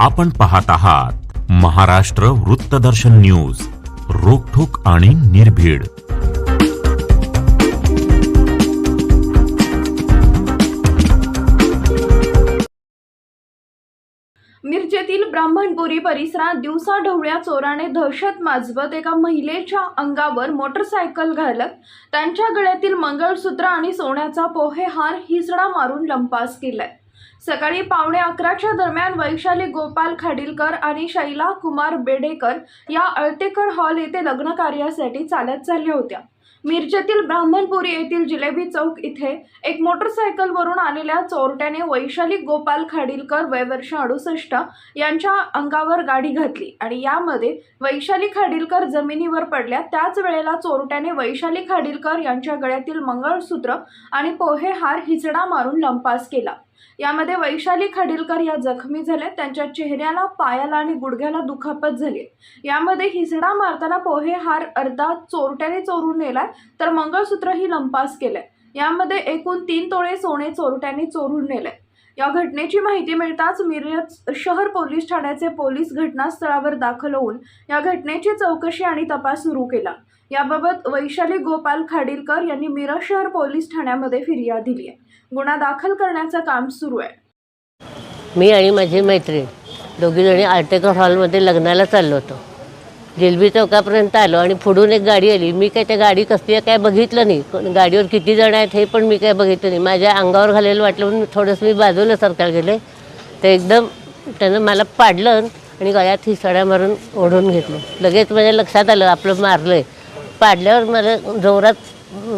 आपण पाहत आहात महाराष्ट्र वृत्तदर्शन न्यूज रोखोक आणि निर्भीड. मिरजेतील ब्राह्मणपुरी परिसरात दिवसा ढवळ्या चोराने दहशत माजवत एका महिलेच्या अंगावर मोटरसायकल घालत त्यांच्या गळ्यातील मंगळसूत्र आणि सोन्याचा पोहेहार हिसडा मारून लंपास केलाय. सकाळी पावणे अकराच्या दरम्यान वैशाली गोपाल खाडीलकर आणि शैला कुमार बेडेकर या अळतेकर हॉल येथे लग्न कार्यासाठी चालत चालल्या होत्या. मिरजेतील ब्राह्मणपुरी येथील जिलेबी चौक इथे एक मोटरसायकलवरून आलेल्या चोरट्याने वैशाली गोपाल खाडीलकर वय वर्ष अडुसष्ट यांच्या अंगावर गाडी घातली आणि यामध्ये वैशाली खाडीलकर जमिनीवर पडल्या. त्याच वेळेला चोरट्याने वैशाली खाडीलकर यांच्या गळ्यातील मंगळसूत्र आणि पोहे हार हिचडा मारून लंपास केला. यामध्ये वैशाली खाडीलकर या जखमी झाल्या त्यांच्या चेहऱ्याला पायाला आणि गुडघ्याला दुखापत झाली. यामध्ये हिसडा मारताना पोहे हार अर्धा चोरट्याने चोरून नेलाय तर मंगळसूत्रही लंपास केलंय. यामध्ये एकूण तीन तोळे सोने चोरट्याने चोरून नेले या घटनेची माहिती मिळताच मिरज शहर पोलीस ठाण्याचे पोलीस घटनास्थळावर दाखल होऊन या घटनेची चौकशी आणि तपास सुरू केला. याबाबत वैशाली गोपाल खाडीलकर यांनी मिरज शहर पोलीस ठाण्यामध्ये फिर्याद दिली आहे. गुन्हा दाखल करण्याचं काम सुरू आहे. मी आणि माझी मैत्रीण दोघीजणी आर्टेकर हॉलमध्ये लग्नाला चाललो होतो. जेलबी चौकापर्यंत आलो आणि पुढून एक गाडी आली. मी काय त्या गाडी कसली आहे काय बघितलं नाही. गाडीवर किती जण आहेत हे पण मी काय बघितलं नाही. माझ्या अंगावर घालेलं वाटलं म्हणून थोडंसं मी बाजूला सरकार गेले. तर एकदम त्यानं मला पाडलं आणि गळ्यात हिसड्या मारून ओढून घेतलं. लगेच माझ्या लक्षात आलं आपलं मारलं आहे पाडल्यावर मला जोरात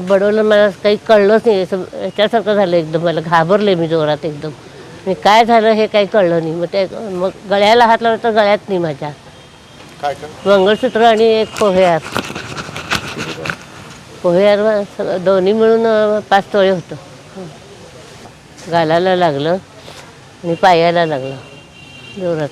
बडवलं मला काही कळलंच नाही. असं याच्यासारखं झालं एकदम. मला घाबरले मी जोरात एकदम. आणि काय झालं हे काही कळलं नाही. मग ते मग गळ्याला हात लावलं तर गळ्यात नाही माझ्या. काय काय मंगळसूत्र आणि एक पोहेहार. पोहेहार सगळं दोन्ही मिळून अं, पाच तोळे होतं. घालायला लागलं आणि पायाला लागलं. जोरात.